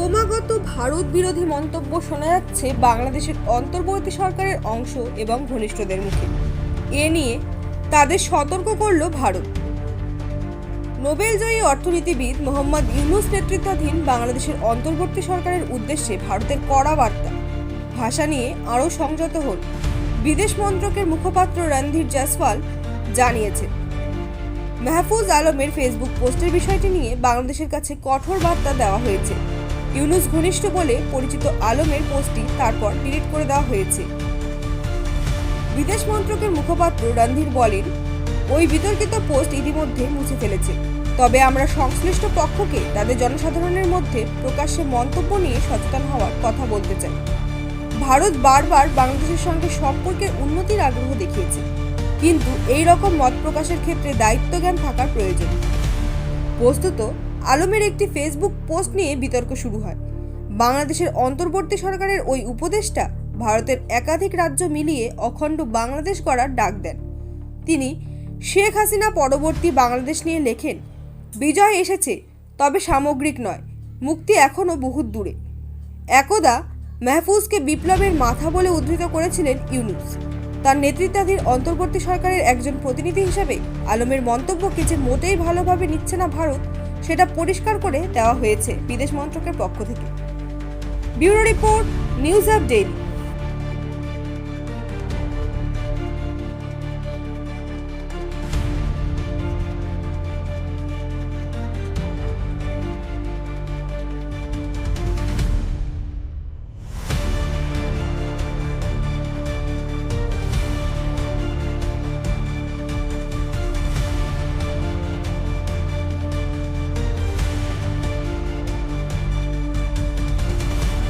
ক্রমাগত ভারত বিরোধী মন্তব্য শোনা যাচ্ছে বাংলাদেশের অন্তর্বর্তী সরকারের অংশ এবং ঘনিষ্ঠদের মুখে। এ নিয়ে তাদের সতর্ক করল ভারত। নোবেলজয়ী অর্থনীতিবিদ মোহাম্মদ ইউনুস নেতৃত্বাধীন বাংলাদেশের অন্তর্বর্তী সরকারের উদ্দেশ্যে ভারতের কড়া বার্তা। ভাষা নিয়ে আরও সংযত হন। বিদেশ মন্ত্রকের মুখপাত্র রণধীর জয়সওয়াল জানিয়েছেন, মাহফুজ আলমের ফেসবুক পোস্টের বিষয়টি নিয়ে বাংলাদেশের কাছে কঠোর বার্তা দেওয়া হয়েছে। ইউনুস ঘনিষ্ঠ বলে পরিচিত আলমের পোস্টটি তারপর ডিলিট করে দেওয়া হয়েছে। বিদেশ মন্ত্রকের মুখপাত্র রণধীর বলেন, ওই বিতর্কিত পোস্ট ইতিমধ্যে মুছে ফেলেছে। তবে আমরা সংশ্লিষ্ট পক্ষকে তাদের জনসাধারণের মধ্যে প্রকাশ্যে মন্তব্য নিয়ে সচেতন হওয়ার কথা বলতে চাই। ভারত বারবার বাংলাদেশের সঙ্গে সম্পর্কের উন্নতির আগ্রহ দেখিয়েছে। কিন্তু এই রকম মত প্রকাশের ক্ষেত্রে দায়িত্বজ্ঞান থাকার প্রয়োজন। বস্তুত আলমের একটি ফেসবুক পোস্ট নিয়ে বিতর্ক শুরু হয়। বাংলাদেশের অন্তর্বর্তী সরকারের ওই উপদেষ্টা ভারতের একাধিক রাজ্য মিলিয়ে অখণ্ড বাংলাদেশ করার ডাক দেন। তিনি, শেখ হাসিনা পরবর্তী বাংলাদেশ নিয়ে লেখেন, বিজয় এসেছে, তবে সামগ্রিক নয়, মুক্তি এখনও বহুত দূরে। একদা মেহফুজকে বিপ্লবের মাথা বলে উদ্ধৃত করেছিলেন ইউনুস। তার নেতৃত্বাধীন অন্তর্বর্তী সরকারের একজন প্রতিনিধি হিসেবে আলমের মন্তব্যকে যে মোটেই ভালোভাবে নিচ্ছে না ভারত, সেটা পরিষ্কার করে দেওয়া হয়েছে বিদেশ মন্ত্রকের পক্ষ থেকে। Bureau report, news update